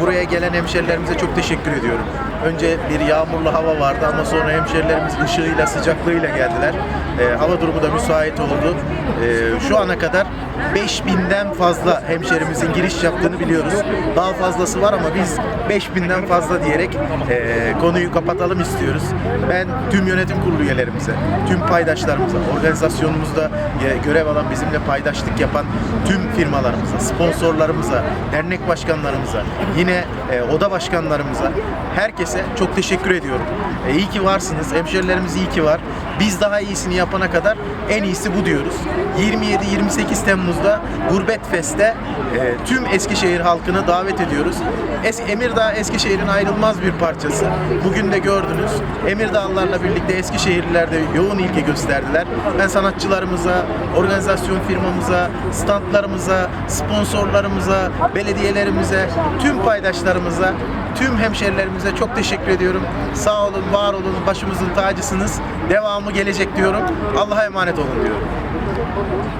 buraya gelen hemşerilerimize çok teşekkür ediyorum. Önce bir yağmurlu hava vardı ama sonra hemşerilerimiz ışığıyla, sıcaklığıyla geldiler. Ee, hava durumu da müsait oldu. Ee, şu ana kadar 5000'den fazla hemşerimizin giriş yaptığını biliyoruz. Daha fazlası var ama biz 5000'den fazla diyerek e, konuyu kapatalım istiyoruz. Ben tüm yönetim kurulu üyelerimize, tüm paydaşlarımıza, organizasyonumuzda görev alan bizimle paydaşlık yapan tüm firmalarımıza, sponsorlarımıza, dernek başkanlarımıza, yine e, oda başkanlarımıza, herkese çok teşekkür ediyorum. E, iyi ki varsınız, hemşerilerimiz iyi ki var. Biz daha iyisini yapana kadar en iyisi bu diyoruz. 27-28 Temmuz'da Gurbet Fest'te e, tüm Eskişehir halkını davet ediyoruz. Es Emirdağ Eskişehir'in ayrılmaz bir parçası. Bugün de gördünüz. Emirdağlılarla birlikte Eskişehirliler de yoğun ilgi gösterdiler. Ben sanatçılarımıza, organizasyon firmamıza, standlarımıza, sponsorlarımıza, belediyelerimize, tüm paydaşlarımıza, tüm hemşerilerimize çok teşekkür ediyorum. Sağ olun, var olun, başımızın tacısınız. Devamı gelecek diyorum. Allah'a emanet olun diyorum.